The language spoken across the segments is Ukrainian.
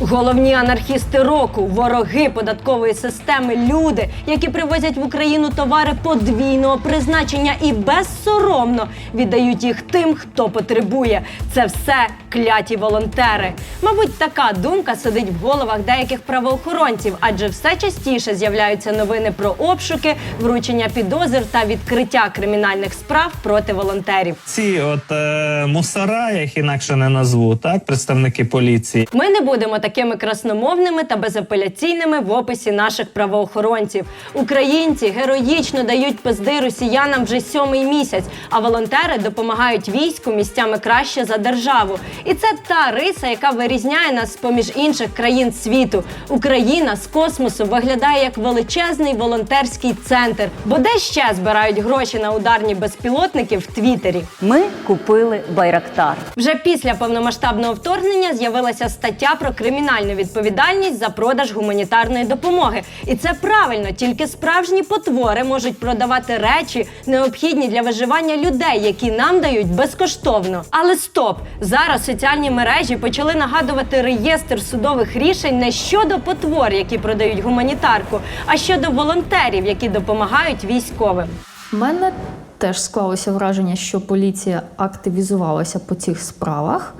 Головні анархісти року, вороги податкової системи, люди, які привозять в Україну товари подвійного призначення і безсоромно віддають їх тим, хто потребує. Це все кляті волонтери. Мабуть, така думка сидить в головах деяких правоохоронців, адже все частіше з'являються новини про обшуки, вручення підозр та відкриття кримінальних справ проти волонтерів. Ці от е, мусора, я їх інакше не назву, так, представники поліції. Ми не будемо такими красномовними та безапеляційними в описі наших правоохоронців. Українці героїчно дають пизди росіянам вже сьомий місяць, а волонтери допомагають війську місцями краще за державу. І це та риса, яка вирізняє нас з поміж інших країн світу. Україна з космосу виглядає як величезний волонтерський центр. Бо де ще збирають гроші на ударні безпілотники в Твіттері? Ми купили Байрактар. Вже після повномасштабного вторгнення з'явилася стаття про кримінальну відповідальність за продаж гуманітарної допомоги. І це правильно, тільки справжні потвори можуть продавати речі, необхідні для виживання людей, які нам дають безкоштовно. Але стоп! Зараз соціальні мережі почали нагадувати реєстр судових рішень не щодо потвор, які продають гуманітарку, а щодо волонтерів, які допомагають військовим. У мене теж склалося враження, що поліція активізувалася по цих справах.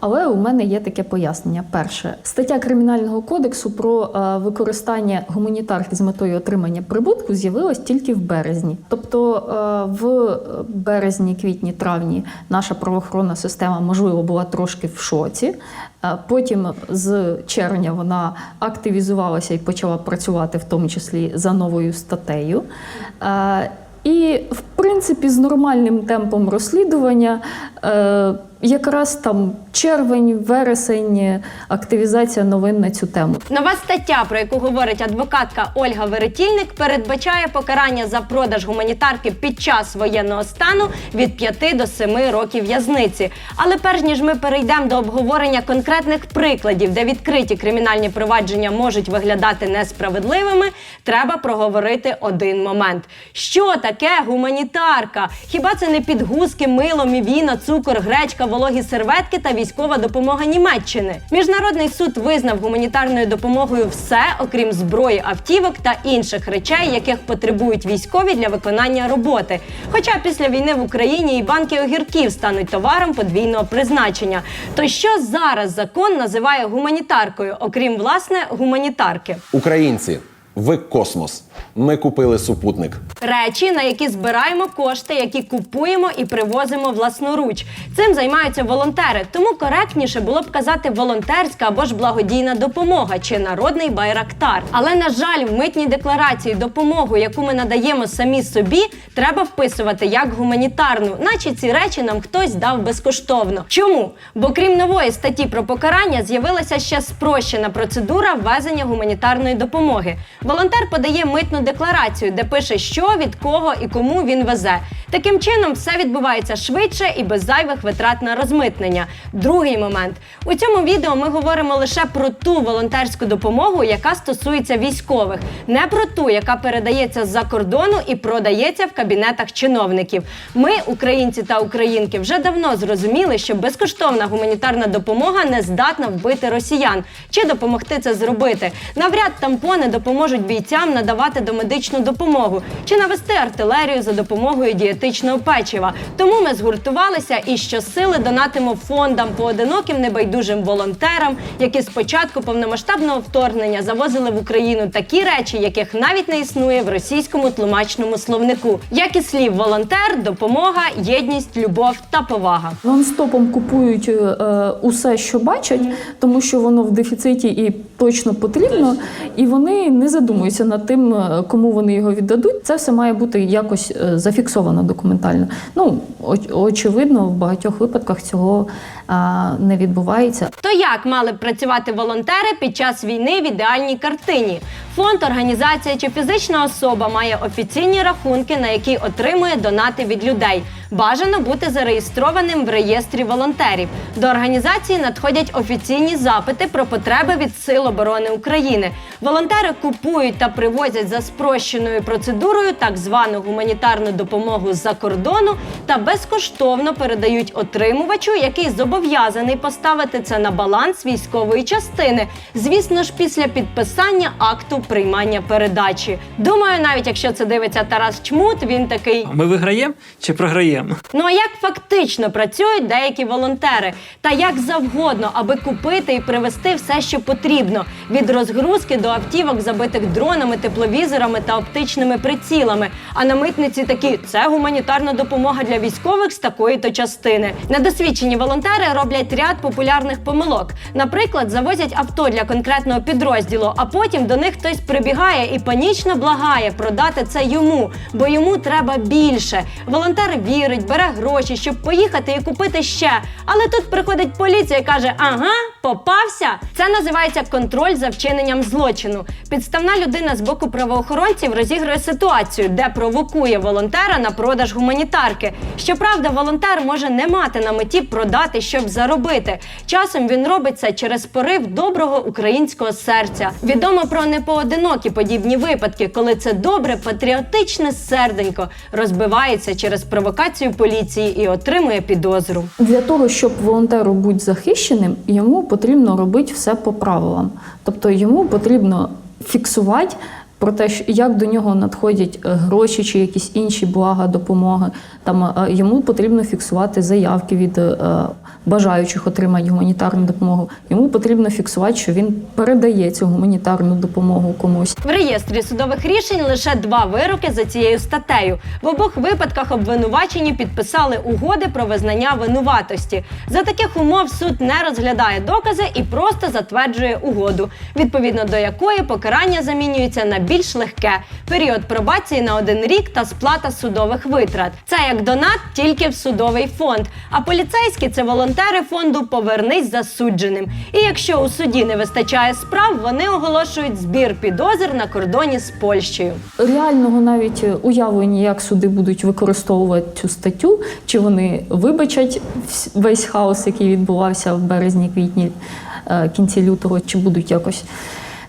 Але у мене є таке пояснення. Перше, стаття кримінального кодексу про е, використання гуманітарки з метою отримання прибутку з'явилась тільки в березні. Тобто е, в березні, квітні, травні наша правоохоронна система, можливо, була трошки в шоці. Е, Потім з червня вона активізувалася і почала працювати, в тому числі за новою статтею. І, в принципі, з нормальним темпом розслідування, е, якраз там червень, вересень, активізація новин на цю тему. Нова стаття, про яку говорить адвокатка Ольга Веретільник, передбачає покарання за продаж гуманітарки під час воєнного стану від 5 до 7 років в'язниці. Але перш ніж ми перейдемо до обговорення конкретних прикладів, де відкриті кримінальні провадження можуть виглядати несправедливими, треба проговорити один момент: що таке гуманітарка? Хіба це не підгузки, мило, мівіна, цукор, гречка, вологі серветки та військова допомога Німеччини? Міжнародний суд визнав гуманітарною допомогою все, окрім зброї, автівок та інших речей, яких потребують військові для виконання роботи. Хоча після війни в Україні і банки огірків стануть товаром подвійного призначення. То що зараз закон називає гуманітаркою, окрім власне гуманітарки? Українці, ви космос. Ми купили супутник. Речі, на які збираємо кошти, які купуємо і привозимо власноруч. Цим займаються волонтери. Тому коректніше було б казати волонтерська або ж благодійна допомога чи народний байрактар. Але на жаль, в митній декларації допомогу, яку ми надаємо самі собі, треба вписувати як гуманітарну, наче ці речі нам хтось дав безкоштовно. Чому? Бо крім нової статті про покарання, з'явилася ще спрощена процедура ввезення гуманітарної допомоги. Волонтер подає митну декларацію, де пише, що від кого і кому він везе. Таким чином, все відбувається швидше і без зайвих витрат на розмитнення. Другий момент у цьому відео ми говоримо лише про ту волонтерську допомогу, яка стосується військових, не про ту, яка передається з-за кордону і продається в кабінетах чиновників. Ми, українці та українки, вже давно зрозуміли, що безкоштовна гуманітарна допомога не здатна вбити росіян чи допомогти це зробити. Навряд тампони допоможуть бійцям надавати домедичну допомогу чи навести артилерію за допомогою дієтичного печива. Тому ми згуртувалися і щосили донатимо фондам поодиноким небайдужим волонтерам, які з початку повномасштабного вторгнення завозили в Україну такі речі, яких навіть не існує в російському тлумачному словнику, як і слів волонтер, допомога, єдність, любов та повага. Нон-стопом купують е, усе, що бачать, тому що воно в дефіциті і точно потрібно, і вони не задумуються над тим, е, кому вони його віддадуть. Це все має бути якось е, зафіксовано документально. Ну, очевидно, в багатьох випадках цього не відбувається. То як мали б працювати волонтери під час війни в ідеальній картині? Фонд, організація чи фізична особа має офіційні рахунки, на які отримує донати від людей. Бажано бути зареєстрованим в реєстрі волонтерів. До організації надходять офіційні запити про потреби від Сил оборони України. Волонтери купують та привозять за спрощеною процедурою так звану гуманітарну допомогу з-за кордону та безкоштовно передають отримувачу, який зобов'язаний зобов'язаний поставити це на баланс військової частини. Звісно ж, після підписання акту приймання передачі. Думаю, навіть якщо це дивиться Тарас Чмут, він такий. Ми виграємо чи програємо? Ну а як фактично працюють деякі волонтери? Та як завгодно, аби купити і привезти все, що потрібно: від розгрузки до автівок, забитих дронами, тепловізорами та оптичними прицілами. А на митниці такі це гуманітарна допомога для військових з такої то частини. Недосвідчені волонтери роблять ряд популярних помилок. Наприклад, завозять авто для конкретного підрозділу, а потім до них хтось прибігає і панічно благає продати це йому, бо йому треба більше. Волонтер вірить, бере гроші, щоб поїхати і купити ще. Але тут приходить поліція і каже: ага, попався. Це називається контроль за вчиненням злочину. Підставна людина з боку правоохоронців розігрує ситуацію, де провокує волонтера на продаж гуманітарки. Щоправда, волонтер може не мати на меті продати, щоб заробити. Часом він робить це через порив доброго українського серця. Відомо про непоодинокі подібні випадки, коли це добре патріотичне серденько розбивається через провокацію поліції і отримує підозру. Для того, щоб волонтеру бути захищеним, йому потрібно робити все по правилам. Тобто йому потрібно фіксувати про те, як до нього надходять е, гроші чи якісь інші блага, допомоги. Там е, йому потрібно фіксувати заявки від е, бажаючих отримати гуманітарну допомогу. Йому потрібно фіксувати, що він передає цю гуманітарну допомогу комусь. В реєстрі судових рішень лише два вироки за цією статтею. В обох випадках обвинувачені підписали угоди про визнання винуватості. За таких умов суд не розглядає докази і просто затверджує угоду, відповідно до якої покарання замінюється на більш легке період пробації на один рік та сплата судових витрат. Це як донат, тільки в судовий фонд. А поліцейські це волонтери фонду Повернись засудженим. І якщо у суді не вистачає справ, вони оголошують збір підозр на кордоні з Польщею. Реального навіть уявлення, як суди будуть використовувати цю статтю, чи вони вибачать весь хаос, який відбувався в березні-квітні, е, кінці лютого, чи будуть якось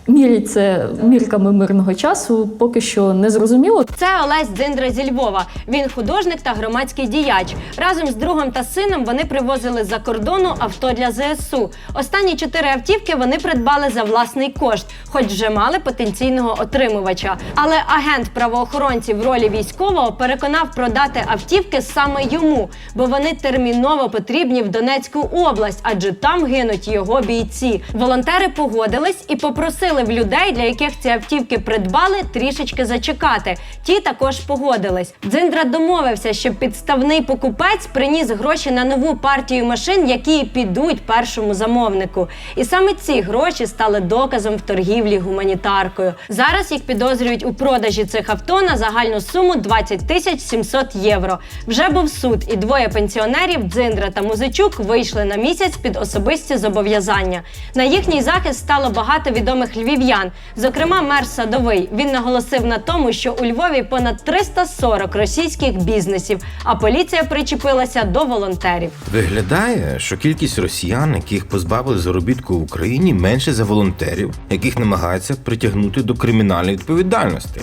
міряти це мірками мирного часу, поки що не зрозуміло. Це Олесь Дзиндра зі Львова. Він художник та громадський діяч. Разом з другом та сином вони привозили за кордону авто для ЗСУ. Останні чотири автівки вони придбали за власний кошт, хоч вже мали потенційного отримувача. Але агент правоохоронців в ролі військового переконав продати автівки саме йому, бо вони терміново потрібні в Донецьку область, адже там гинуть його бійці. Волонтери погодились і попросили в людей, для яких ці автівки придбали, трішечки зачекати. Ті також погодились. Дзиндра домовився, що підставний покупець приніс гроші на нову партію машин, які підуть першому замовнику. І саме ці гроші стали доказом в торгівлі гуманітаркою. Зараз їх підозрюють у продажі цих авто на загальну суму 20 тисяч 700 євро. Вже був суд, і двоє пенсіонерів Дзиндра та Музичук вийшли на місяць під особисті зобов'язання. На їхній захист стало багато відомих львів'ян, зокрема мер Садовий. Він наголосив на тому, що у Львові понад 340 російських бізнесів, а поліція причепилася до волонтерів. Виглядає, що кількість росіян, яких позбавили заробітку в Україні, менше за волонтерів, яких намагаються притягнути до кримінальної відповідальності.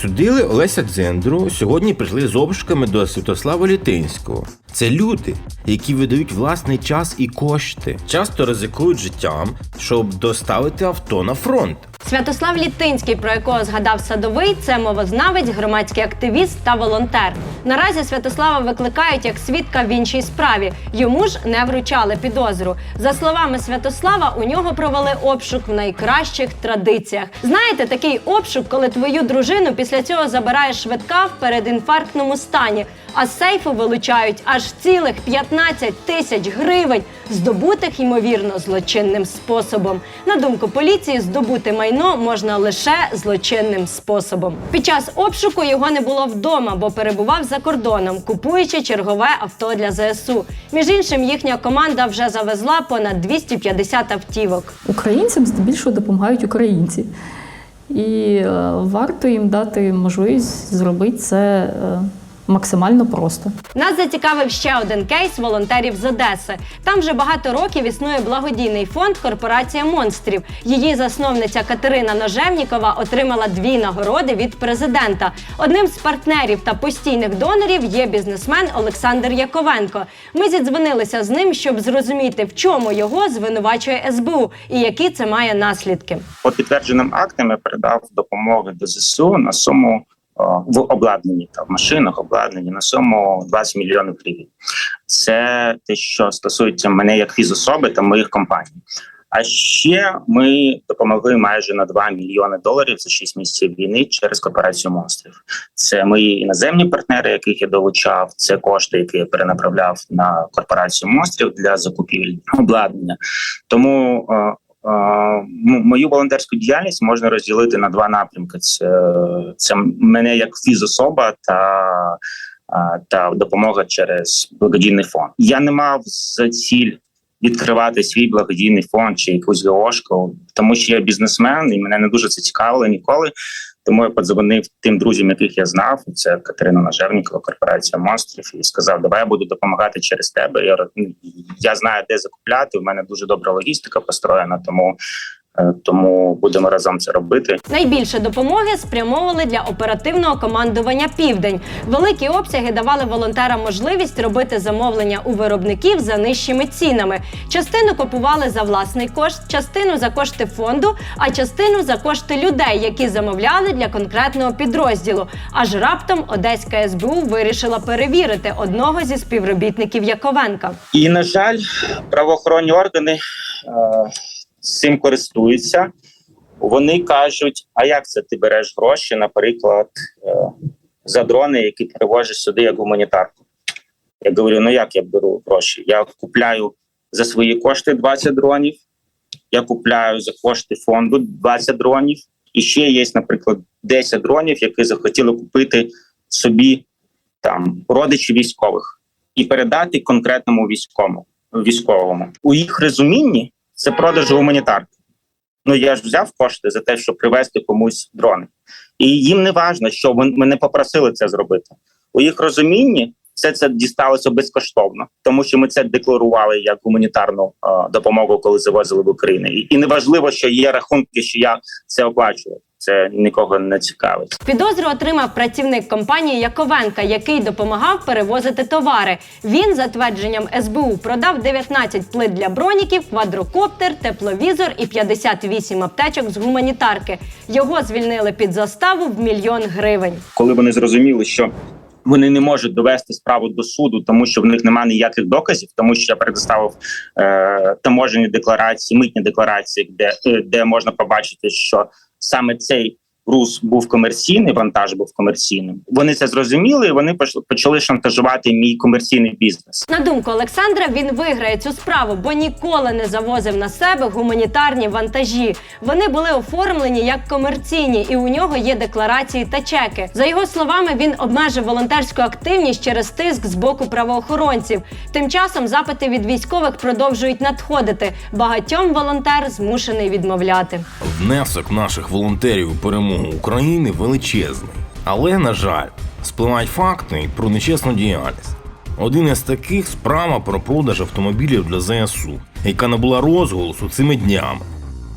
Судили Олеся Дзендру сьогодні прийшли з обшуками до Святослава Літинського. Це люди, які видають власний час і кошти, часто ризикують життям, щоб доставити авто на фронт. Святослав Літинський, про якого згадав садовий, це мовознавець, громадський активіст та волонтер. Наразі Святослава викликають як свідка в іншій справі. Йому ж не вручали підозру. За словами Святослава, у нього провели обшук в найкращих традиціях. Знаєте, такий обшук, коли твою дружину після цього забирає швидка в передінфарктному стані, а з сейфу вилучають аж цілих 15 тисяч гривень, здобутих ймовірно злочинним способом. На думку поліції, здобути майно можна лише злочинним способом. Під час обшуку його не було вдома, бо перебував за кордоном, купуючи чергове авто для ЗСУ. Між іншим, їхня команда вже завезла понад 250 автівок. Українцям здебільшого допомагають українці. І е, варто їм дати можливість зробити це е, максимально просто. Нас зацікавив ще один кейс волонтерів з Одеси. Там вже багато років існує благодійний фонд Корпорація монстрів. Її засновниця Катерина Ножевнікова отримала дві нагороди від президента. Одним з партнерів та постійних донорів є бізнесмен Олександр Яковенко. Ми зідзвонилися з ним, щоб зрозуміти, в чому його звинувачує СБУ і які це має наслідки. по підтвердженим актам я передав допомоги до ЗСУ на суму в обладнанні та в машинах обладнанні на суму 20 мільйонів гривень. Це те, що стосується мене як фізособи та моїх компаній. А ще ми допомогли майже на 2 мільйони доларів за 6 місяців війни через корпорацію монстрів. Це мої іноземні партнери, яких я долучав. Це кошти, які я перенаправляв на корпорацію монстрів для закупівель обладнання. Тому е, е, мою волонтерську діяльність можна розділити на два напрямки: це, це мене як фізособа та. е, Та допомога через благодійний фонд. Я не мав за ціль відкривати свій благодійний фонд чи якусь ГОшку, тому що я бізнесмен і мене не дуже це цікавило ніколи. Тому я подзвонив тим друзям, яких я знав. Це Катерина Нажевнікова, корпорація монстрів, і сказав: Давай я буду допомагати через тебе. Я, роз- я знаю, де закупляти. У мене дуже добра логістика построєна, тому, тому будемо разом це робити. Найбільше допомоги спрямовували для оперативного командування Південь. Великі обсяги давали волонтерам можливість робити замовлення у виробників за нижчими цінами. Частину купували за власний кошт, частину за кошти фонду, а частину за кошти людей, які замовляли для конкретного підрозділу. Аж раптом Одеська СБУ вирішила перевірити одного зі співробітників Яковенка. І на жаль, правоохоронні органи е, цим користуються. Вони кажуть: а як це ти береш гроші, наприклад, е, за дрони, які привозиш сюди як гуманітарку? Я говорю: ну як я беру гроші? Я купляю за свої кошти 20 дронів, я купляю за кошти фонду 20 дронів, і ще є, наприклад, 10 дронів, які захотіли купити собі там родичі військових і передати конкретному військовому військовому. У їх розумінні це продаж гуманітарки. Ну я ж взяв кошти за те, щоб привезти комусь дрони, і їм не важно, що вони мене попросили це зробити. У їх розумінні все це дісталося безкоштовно, тому що ми це декларували як гуманітарну е, допомогу, коли завозили в Україну. І, і неважливо, що є рахунки, що я це оплачую. Це нікого не цікавить. Підозру отримав працівник компанії Яковенка, який допомагав перевозити товари. Він, за твердженням СБУ, продав 19 плит для броніків, квадрокоптер, тепловізор і 58 аптечок з гуманітарки. Його звільнили під заставу в мільйон гривень. коли вони зрозуміли, що вони не можуть довести справу до суду, тому що в них немає ніяких доказів, тому що я предоставив е, таможені декларації, митні декларації, де, е, де можна побачити, що саме цей груз був комерційний, вантаж був комерційним. Вони це зрозуміли, і вони почали шантажувати мій комерційний бізнес. На думку Олександра, він виграє цю справу, бо ніколи не завозив на себе гуманітарні вантажі. Вони були оформлені як комерційні, і у нього є декларації та чеки. За його словами, він обмежив волонтерську активність через тиск з боку правоохоронців. Тим часом запити від військових продовжують надходити. Багатьом волонтер змушений відмовляти. Внесок наших волонтерів у перемогу України величезний. Але, на жаль, спливають факти про нечесну діяльність. Один із таких справа про продаж автомобілів для ЗСУ, яка набула розголосу цими днями.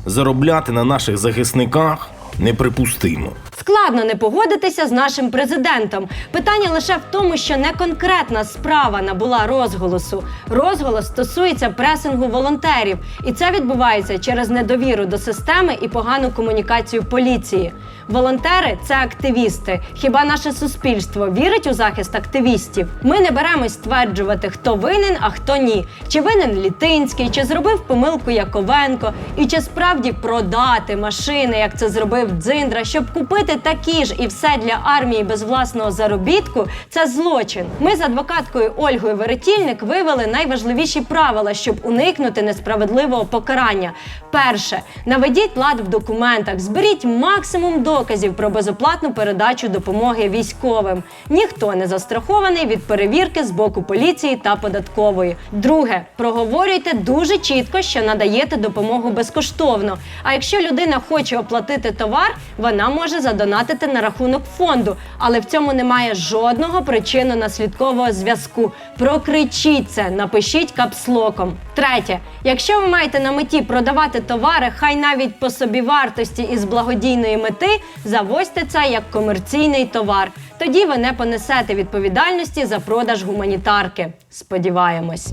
Заробляти на наших захисниках неприпустимо. Складно не погодитися з нашим президентом. Питання лише в тому, що не конкретна справа набула розголосу. Розголос стосується пресингу волонтерів, і це відбувається через недовіру до системи і погану комунікацію поліції. Волонтери це активісти. Хіба наше суспільство вірить у захист активістів? Ми не беремось стверджувати, хто винен, а хто ні. Чи винен Літинський, чи зробив помилку Яковенко, і чи справді продати машини, як це зробив Дзиндра, щоб купити такі ж і все для армії без власного заробітку це злочин. Ми з адвокаткою Ольгою Веретільник вивели найважливіші правила, щоб уникнути несправедливого покарання. Перше, наведіть лад в документах, зберіть максимум доказів про безоплатну передачу допомоги військовим. Ніхто не застрахований від перевірки з боку поліції та податкової. Друге, проговорюйте дуже чітко, що надаєте допомогу безкоштовно. А якщо людина хоче оплатити товар, вона може за задонатити на рахунок фонду, але в цьому немає жодного причинно-наслідкового зв'язку. Прокричіть це, напишіть капслоком. Третє, якщо ви маєте на меті продавати товари, хай навіть по собівартості із благодійної мети, завозьте це як комерційний товар. Тоді ви не понесете відповідальності за продаж гуманітарки. Сподіваємось.